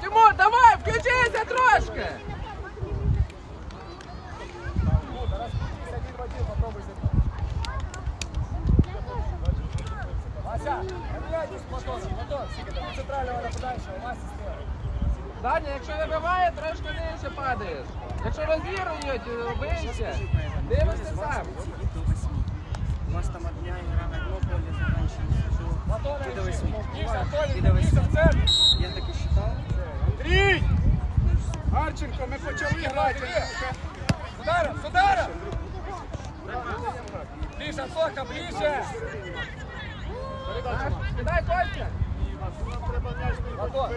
Тимур, давай, включися трошки! Вася, Платоном. Платон, центрального Вася слева. Даня, якщо вибиває, трошки нижче падаєш. Якщо розігрують, вище. Дивишся сам. У вас там одна игра на восьми. Миша в центр. Я так. Андрій! Марченко, ми почали грати. З ударом! Ближе, Сока, ближе! Кидай Костя.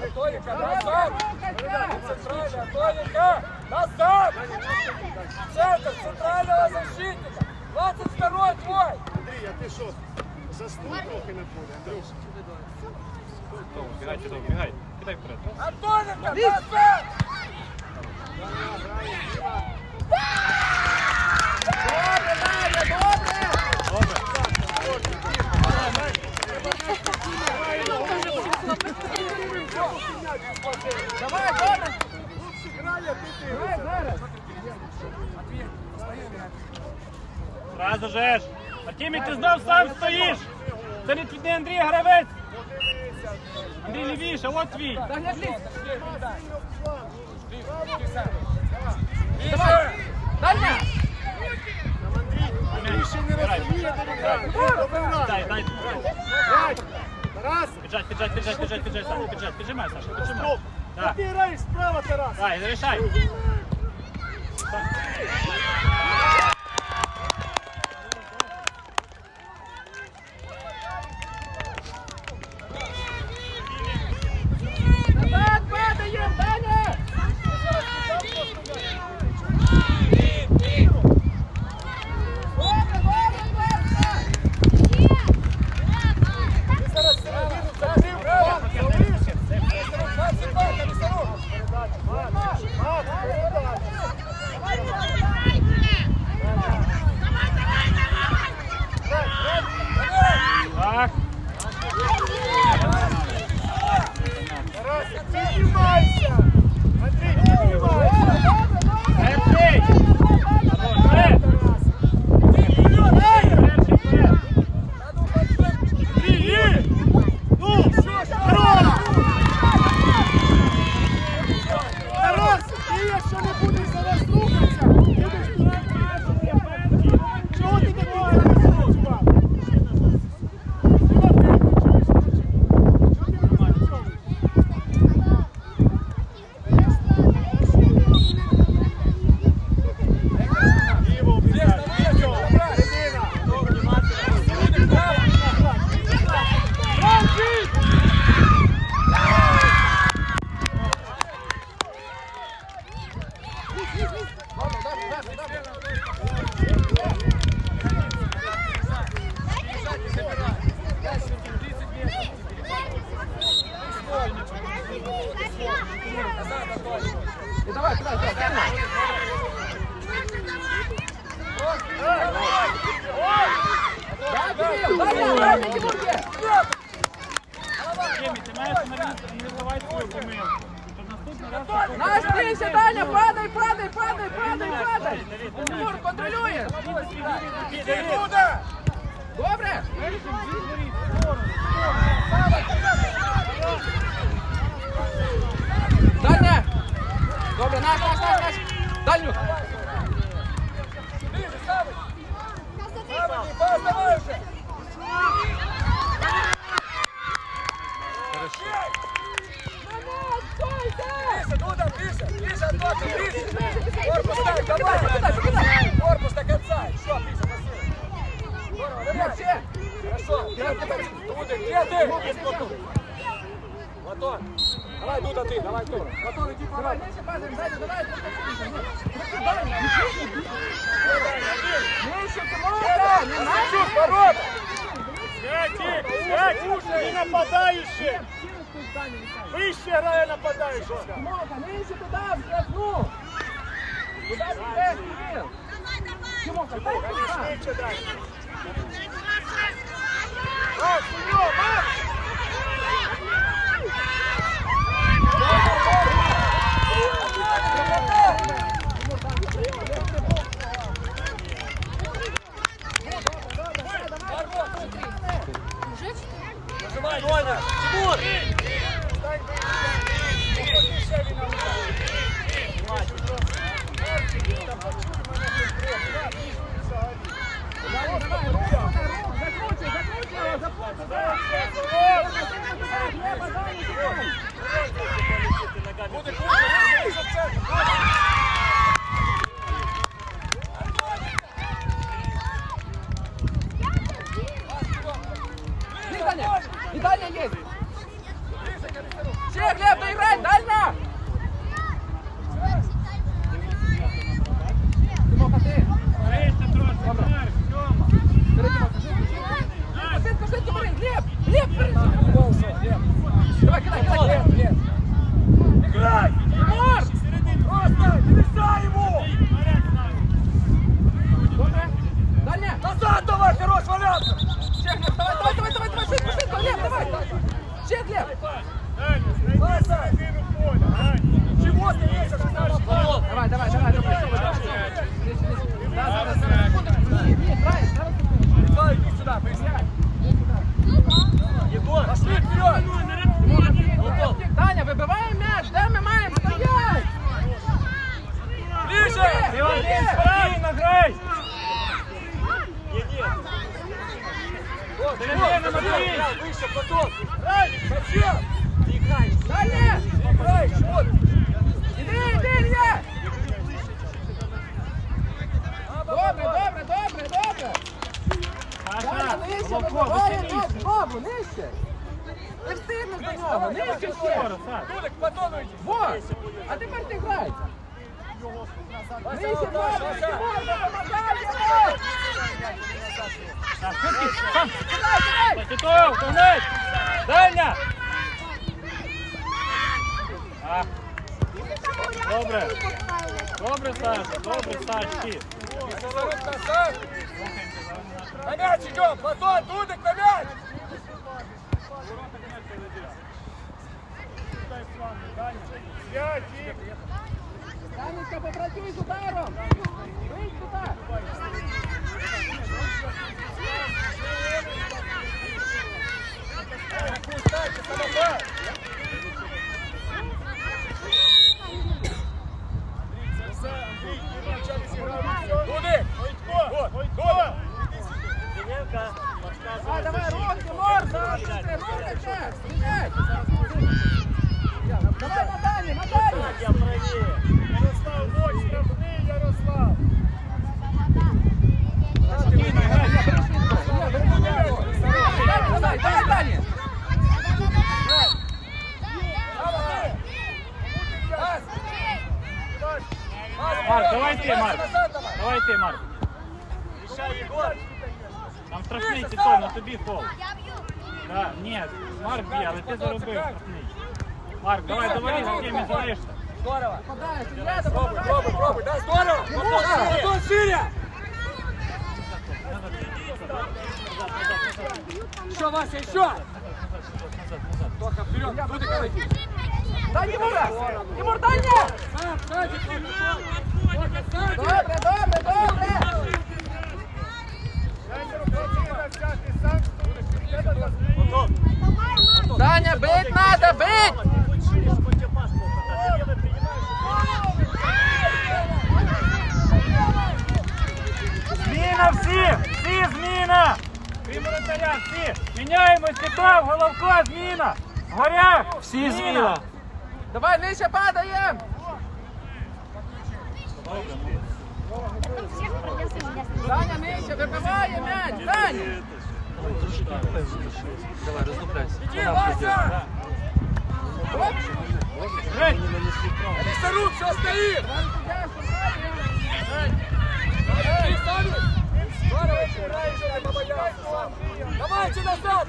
Антоника, назад! Центральный, Антоника! Назад! Центр центрального защитника! 22-й твой! Андрій, а ти що? Заснув трохи на полі, Андрюш? Бігай, Тito, бігай. Кидай вперед. Добре, добре! Добре! Давай зараз! Зразу же ж. Артемій, ти знов сам стоїш. Це не твій не Андрій Гравець. Андрій лівіше, от твій. Ближе! Даня! Андрій ще не розуміє. Дай, дай. Тарас, Піджать, піджать, піджать, піджать, піджать, Саша, піджать, піджимай, Саша, піджимай. Так, ти граєш справа, Тарас. дай, зарішай. Назад Тимоха, нижче туди, в штрафну! Куди ти йдеш, Кирил? Тимоха, дай туди! Швидше дай! Макс, у нього, Макс! Соня, Тимур! Буде круто, за це. Who's that? Готов! Тунець! Даня! А. Добре! Добре, Саша! Добре, Саші! Кислород на сам! На мяч идем! Платон, Дудик, на мяч! Пять, Данечка, попрацюй с ударом! Выйди сюда! Давай, руки, морда! Руки, руки!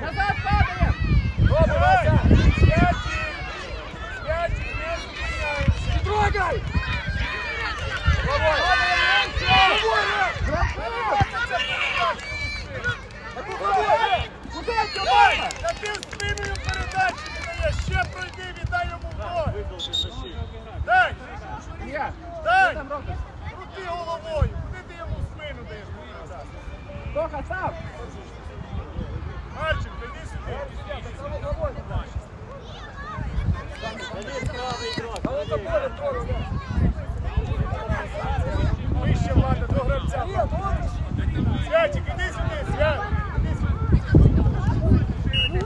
Назад падаем! Добрый! Пяти! Пяти! Не трогай! Спиною передачі! Ще пройди, віддай йому! Крути головою, куди ти йому спину даєш? Тоха, сам. Марчик, іди сюди. Вище, Влада, до гравця. Святик, іди сюди, Свят. Іди сюди.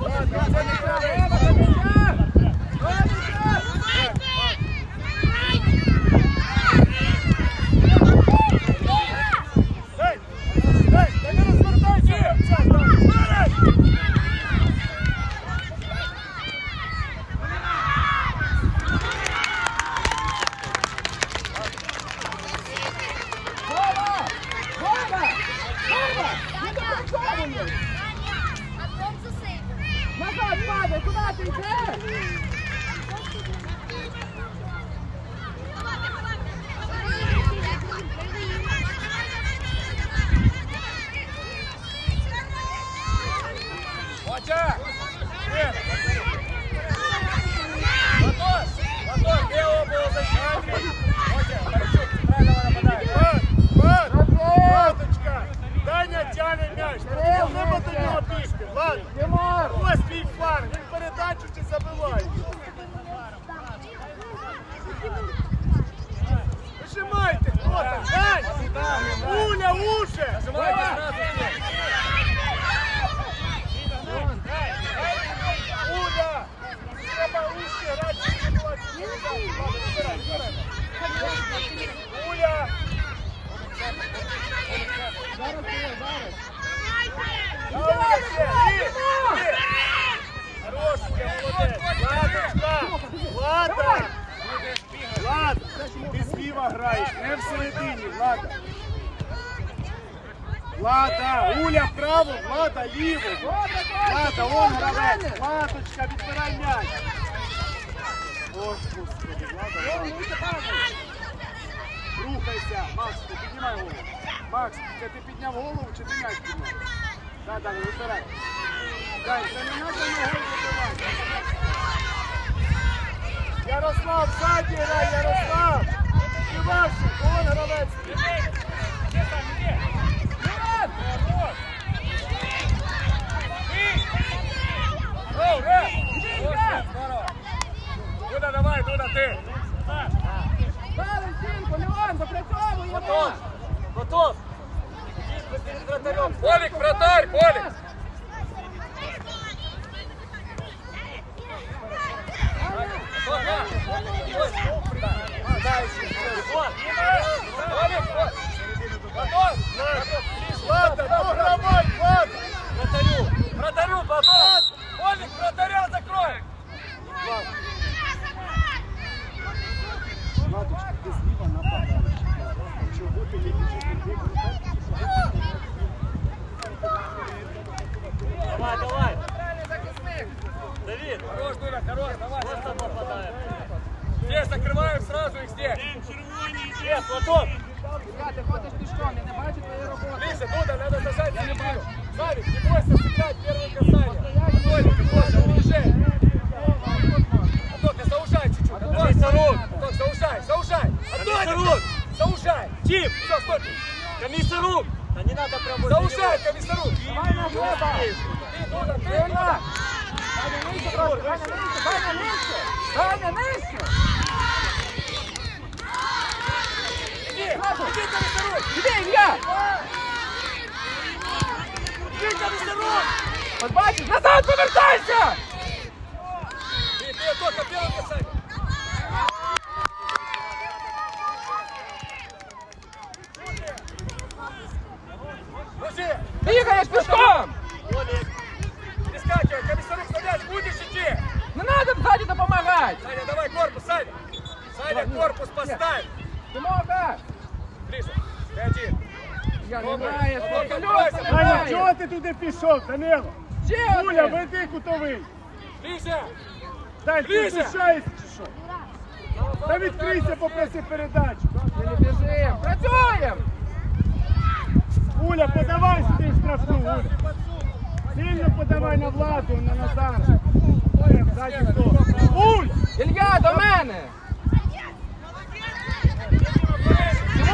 Ладно, це не треба. Треба до м'яча. До м'яча. Ей, ей, та не розвертайся, гравця. Вова! Вова! Вова! Не допрацьовуй! Назад падай, куди ти йдеш? Мотя! Нет! Мотор! Мотор, где оба защитника? Мотя, Борисюк, центрального нападает. Влад, Влад, Назад! Владочка, Даня тяне м'яч. Не треба до нього бігти, Влад. Ось твій фар, він передачу чи забиває. Вижимайте, хто там? Дань! Уля, уже! Нажимайте сразу. Уля! Треба уще була Уля! Зараз зараз. Ти зліва граєш, не всередині, Влада! Влада! Уля вправо, Влада ліво! Влада, до гравець! Владочка, відбирай м'яч! Ой, господи, Влада. Рухайся, Макс, піднімай голову. Макс, це ти підняв голову чи ти м'яч підняв? Вибирай. Дай, це не треба ногою вибивати. Ярослав, ззаді грай, Ярослав! Івашик, вон гравець. Дуда, давай, Дуда, допрацьовуй! Готов. Готов. Полик, вратарь, Полик. Готов. Догравай, Влад! Вратарю. Вратарю, потом. Полик, вратаря закрой. Владочка, ти зліва нападаєш. Чого ти не біжиш? Давай, давай. Центральний захисник! Давид. Хорош, Дуля, хорош, давай. Здесь закрываем сразу их здесь. Є, Платон. Ілля, ти ходиш пішком, я не бачу твоєї роботи. Ближе, Дуда, надо зажать середину. Савик, не бойся сыграть первое касание. Толик, Коша, приезжай. Антон, ты заужай чуть-чуть. Антон, Комиссарук. Антон, заужай, заужай. Антон, Комиссарук. заужай. Тип. Все, стойте. Комиссарук. Да не надо прям возле Заужай, комиссару. Давай на хліба! Ты, Дуда, ты, Ілля! Дуда. Ваня, нижче трошки, Ваня, нижче, Ваня, нижче! Ваня, нижче! Іди, Ілля! Иди, комиссару. От бачиш, назад повертайся! Ты, ты, только первое касание. Мужик, Бігаєш пішком! перескакивай, комиссару, садись, будешь идти. Не треба ззаді допомагати! Саня, давай корпус, Саня. Саня, корпус поставь. Тимоха! Ближе. Ты один. Даня, чого ти туди пішов, Данило? Ще Уля, веди кутовий. Дай, ти пишаєшся чи що? Та відкрийся, попроси передачу. Ми не біжимо! Працюємо! Уля, подавай сюди штрафну, Уля. Сильно подавай на владу, на Назара.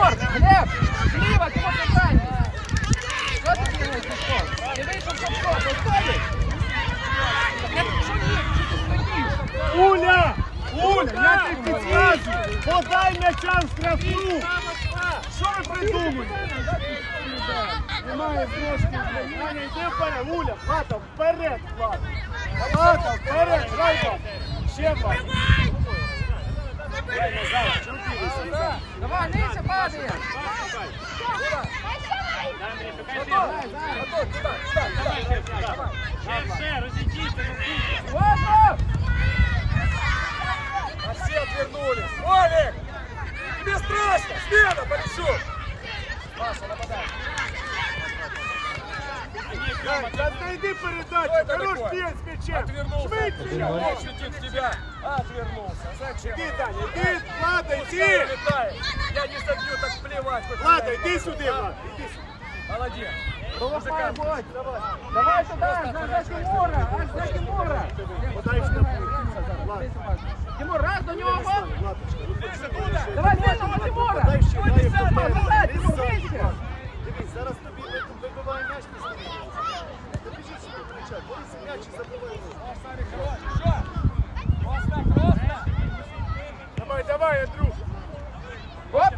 Егор, Глеб, слива, ты можешь дать. Что ты делаешь, Сашко? Ты вышел, Сашко, поставишь? Я хочу нет, что ты стоишь? Уля! Уля, я тебе підказую! Подай м'яча в штрафну! Що ви придумали? Немає трошки. Аня, йди вперед, Уля, хата, вперед, Влад! Хата, вперед, Райба! Ще вас! Давай, нижче падає. Ще, розійдіться. Ладно! А все отвернулись. Олег! Тебе страшно! Смена, Полищук! Маша, нападай. Грай, та знайди Что передачу, это хорош такое? бігать з м'ячем. Отвернулся. Швидше. Мяч летит в тебя. Отвернулся. Зачем? Іди, Даня, іди, Влада, Пускай йди. летает. Я не забью, так плевать. хоть Влада, куда йди ни сюди, попаду. Влада, іди сюди. Молодец. Полохай, будь. Давай сюди, за Тимура, аж за Тимура. Подай штрафну. Влада, Тимур, раз до нього. Владочка, виходь. Давай, вільного Тимура. Подай ще, дай Ой, сам, вперед. назад, Дивись, Тимур, ззаду, вище. Влада. Дивись, зараз тобі ви- вибиває м'яч, ти стоїш. Та біжи сюди, кричать, борись м'яч і забивай гол. Еще. Просто, просто. Давай, давай, Андрюх. Оп.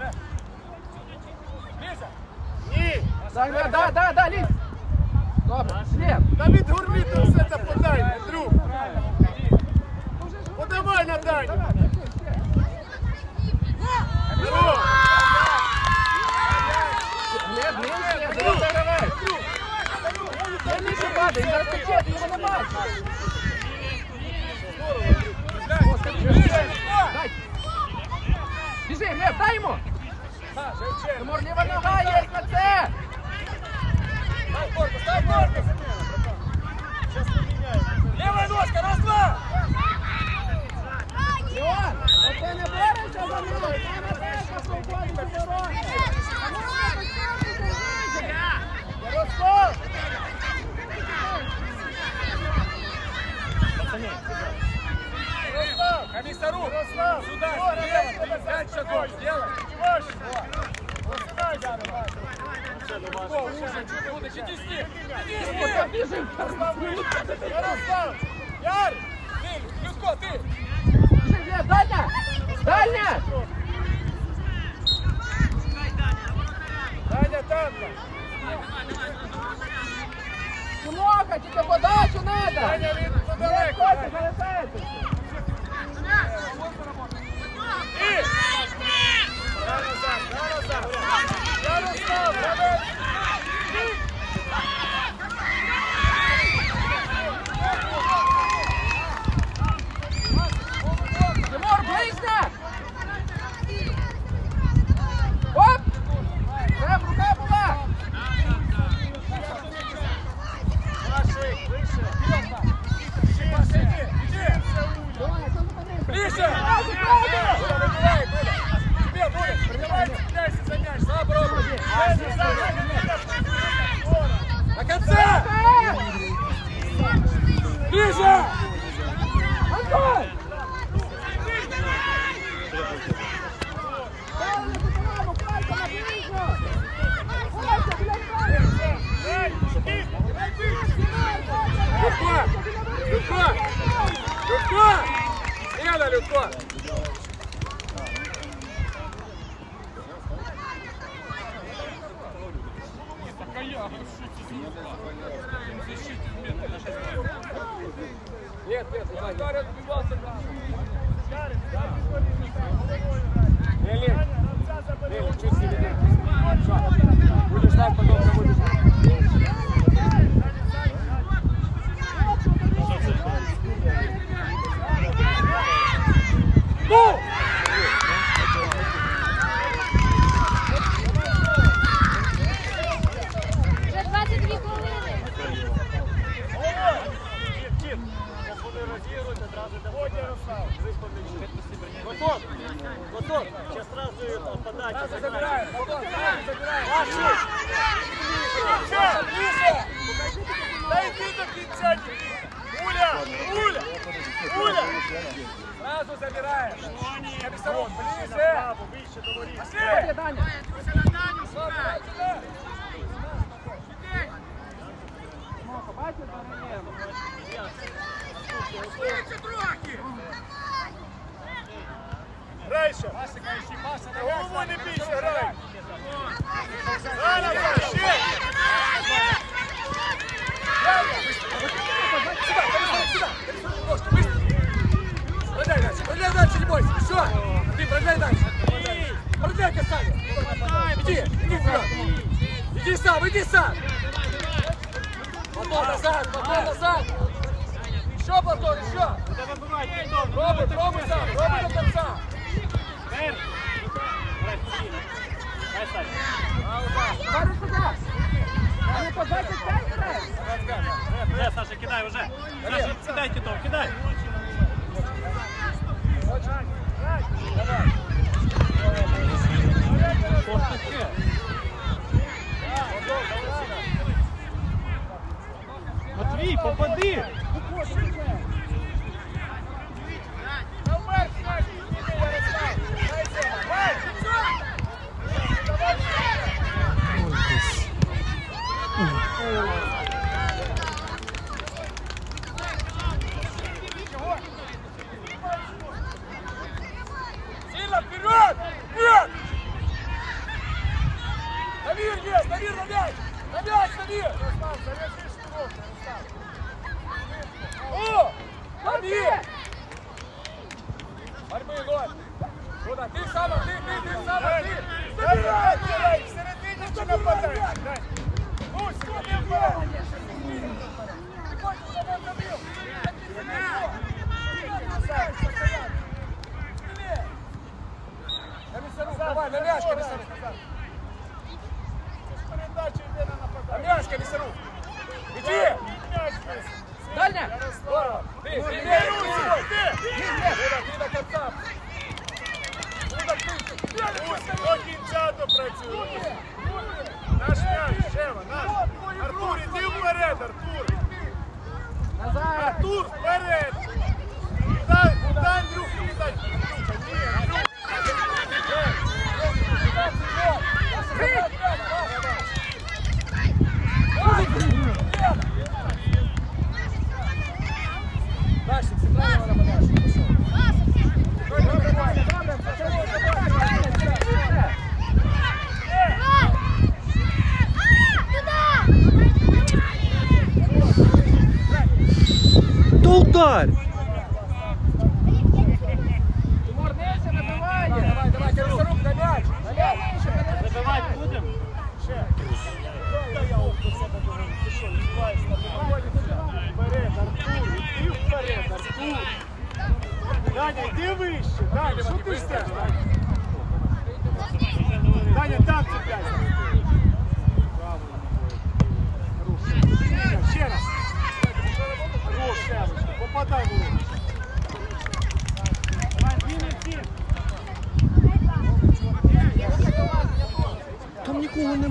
Ні, да, да, да, да, лізь. Добре, слід. та від гурміта все це подай, Андрюх. Подавай на Даню. Здорово. Глеб, нижче, де ти гравець? Де нижче падає, він зараз тече, ти його не бачиш. Біжи, Глеб, дай йому. На, Тимур, ліва нога є на це. Ставь корпус, ставь корпус. Левая ножка, раз, два. Леон, оце не бореться за нього, це не бореться, свободно бороться. Ярослав. Ярослав, комиссару. Ярослав. Сюда, Ой, слева. Пять шагов сделай. Чуваш. О, уже, чуть удачи, иди с ним. Иди с Оце ним. біжи. Ярослав. Яр. Ты, Людко, ты. Біжи, Глеб, дальня. Дальня. Даня танка. Тимоха, тільки подачу надо. Даня він Глеб, подалеко. Костя, залишається. І. Я назад, я назад. Ярослав, Голову не назад, платон назад. Еще, Платон, еще. Пробуй, пробуй сам, пробуй до конца. Де, Саша, кидай уже. Саша, кидай китом, кидай. Матвій, попади!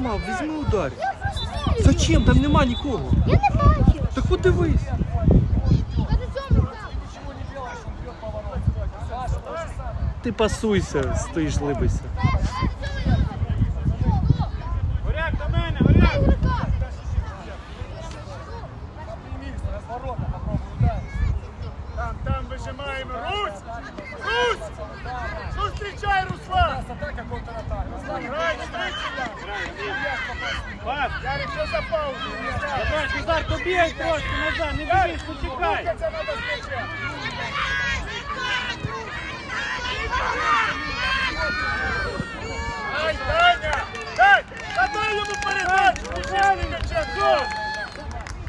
зламав, візьми удар. Зачем? Там нема нікого. Я не бачу. Так подивись. Ти пасуйся, стоїш либися.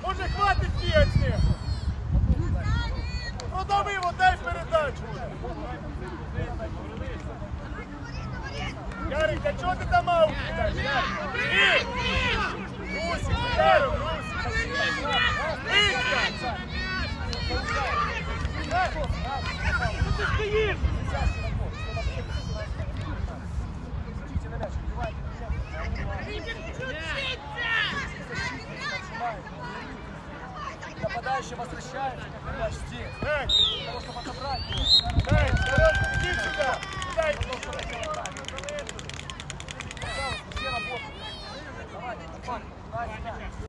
Може хватить бігати з них. Продавив, передачу. Чого ти там Нападающий возвращается. Почти. Для того, чтобы отобрать Эй, Сережка, иди сюда. Куда иди? Пожалуйста, все работают. Давай, Степан,